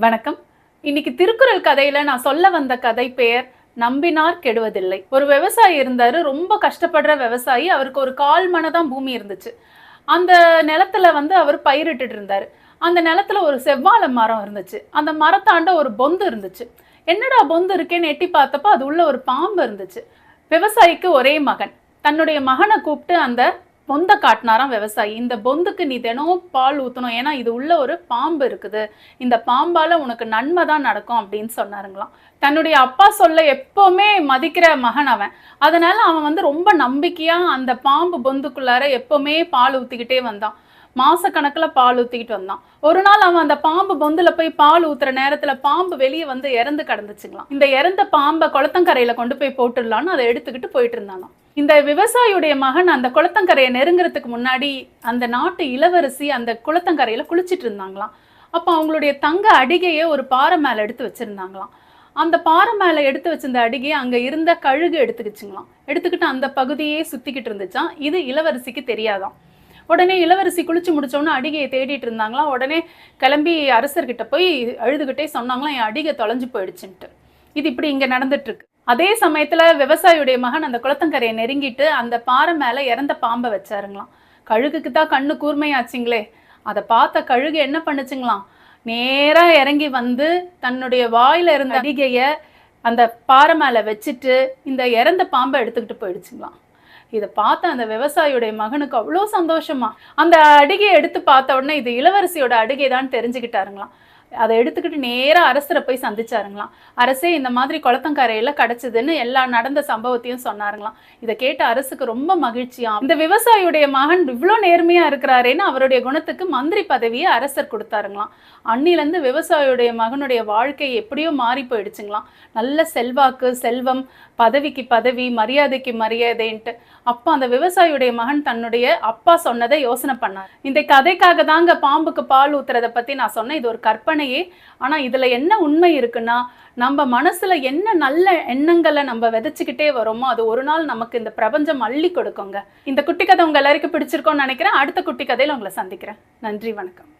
வணக்கம். இன்னைக்கு திருக்குறள் கதையில நான் சொல்ல வந்த கதை பெயர் நம்பினார் கெடுவதில்லை. ஒரு விவசாயி இருந்தாரு ரொம்ப கஷ்டப்படுற விவசாயி அவருக்கு ஒரு கால் மனதான் பூமி இருந்துச்சு. அந்த நிலத்துல வந்து அவர் பயிரிட்டு இருந்தாரு. அந்த நிலத்துல ஒரு செவ்வாழை மரம் இருந்துச்சு. அந்த மரத்தாண்ட ஒரு பொந்து இருந்துச்சு. என்னடா பொந்து இருக்கேன்னு எட்டி பார்த்தப்போ அது உள்ள ஒரு பாம்பு இருந்துச்சு. விவசாயிக்கு ஒரே மகன். தன்னுடைய மகனை கூப்பிட்டு அந்த பொந்த காட்டினாராம் விவசாயி. இந்த பொந்துக்கு நீ தினம் பால் ஊற்றணும் ஏன்னா இது உள்ள ஒரு பாம்பு இருக்குது. இந்த பாம்பால் உனக்கு நன்மை தான் நடக்கும் அப்படின்னு சொன்னாருங்களாம். தன்னுடைய அப்பா சொல்ல எப்போவுமே மதிக்கிற மகன் அவன். அதனால அவன் வந்து ரொம்ப நம்பிக்கையாக அந்த பாம்பு பொந்துக்குள்ளார எப்போவுமே பால் ஊற்றிக்கிட்டே வந்தான். மாசக்கணக்கில் பால் ஊற்றிக்கிட்டு வந்தான். ஒரு நாள் அவன் அந்த பாம்பு பொந்தில் போய் பால் ஊற்றுற நேரத்தில் பாம்பு வெளியே வந்து இறந்து கிடந்துச்சுங்களாம். இந்த இறந்த பாம்பை குளத்தங்கரையில் கொண்டு போய் போட்டுடலான்னு அதை எடுத்துக்கிட்டு போயிட்டு இருந்தானாம் இந்த விவசாயியுடைய மகன் அந்த குளத்தங்கரையை நெருங்குறதுக்கு முன்னாடி அந்த நாட்டு இளவரசி அந்த குளத்தங்கரையில குளிச்சிட்டு இருந்தாங்களாம். அப்போ அவங்களுடைய தங்க அடிகையை ஒரு பாறை மேலே எடுத்து வச்சிருந்தாங்களாம். அந்த பாறை மேலே எடுத்து வச்சிருந்த அடிகையை அங்கே இருந்த கழுகு எடுத்துக்கிச்சுங்களாம். எடுத்துக்கிட்டு அந்த பகுதியே சுற்றிக்கிட்டு இருந்துச்சாம். இது இளவரசிக்கு தெரியாதாம். உடனே இளவரசி குளிச்சு முடிச்சோன்னு அடிகையை தேடிட்டு இருந்தாங்களாம். உடனே கிளம்பி அரசர்கிட்ட போய் அழுதுகிட்டே சொன்னாங்களாம் என் அடிகை தொலைஞ்சு போயிடுச்சுன்ட்டு. இது இப்படி இங்கே நடந்துட்டு இருக்கு. அதே சமயத்துல விவசாயியுடைய மகன் அந்த குளத்தங்கரையை நெருங்கிட்டு அந்த பாறை மேல இறந்த பாம்பை வச்சாருங்களாம். கழுகுக்கு தான் கண்ணு கூர்மையாச்சுங்களே. அதை பார்த்த கழுகு என்ன பண்ணுச்சுங்களாம்? நேரா இறங்கி வந்து தன்னுடைய வாயில இருந்த அடிகைய அந்த பாறை மேல வச்சுட்டு இந்த இறந்த பாம்பை எடுத்துக்கிட்டு போயிடுச்சுங்களாம். இதை பார்த்த அந்த விவசாயியுடைய மகனுக்கு அவ்வளோ சந்தோஷமா. அந்த அடிகையை எடுத்து பார்த்த உடனே இது இளவரசியோட அடிகை தான் தெரிஞ்சுக்கிட்டாருங்களாம். அதை எடுத்துக்கிட்டு நேராக அரசரை போய் சந்திச்சாருங்களாம். அரசே இந்த மாதிரி குளத்தங்கரையில கிடச்சிதுன்னு எல்லா நடந்த சம்பவத்தையும் சொன்னாருங்களாம். இதை கேட்ட அரசுக்கு ரொம்ப மகிழ்ச்சியாம். இந்த விவசாயியுடைய மகன் இவ்வளோ நேர்மையா இருக்கிறாரேன்னு அவருடைய குணத்துக்கு மந்திரி பதவியை அரசர் கொடுத்தாருங்களாம். அன்னிலேருந்து விவசாயியுடைய மகனுடைய வாழ்க்கை எப்படியோ மாறி போயிடுச்சுங்களாம். நல்ல செல்வாக்கு செல்வம் பதவிக்கு பதவி மரியாதைக்கு மரியாதைன்ட்டு. அப்போ அந்த விவசாயியுடைய மகன் தன்னுடைய அப்பா சொன்னதை யோசனை பண்ணார். இந்த கதைக்காக தாங்க பாம்புக்கு பால் ஊத்துறதை பத்தி நான் சொன்னேன். இது ஒரு கற்பனை கற்பனையே. ஆனா இதுல என்ன உண்மை இருக்குன்னா நம்ம மனசுல என்ன நல்ல எண்ணங்களை நம்ம விதைச்சிக்கிட்டே வரோமோ அது ஒரு நாள் நமக்கு இந்த பிரபஞ்சம் அள்ளி கொடுக்குங்க. இந்த குட்டி கதை உங்க எல்லாருக்கும் பிடிச்சிருக்கோன்னு நினைக்கிறேன். அடுத்த குட்டி கதையில உங்களை சந்திக்கிறேன். நன்றி வணக்கம்.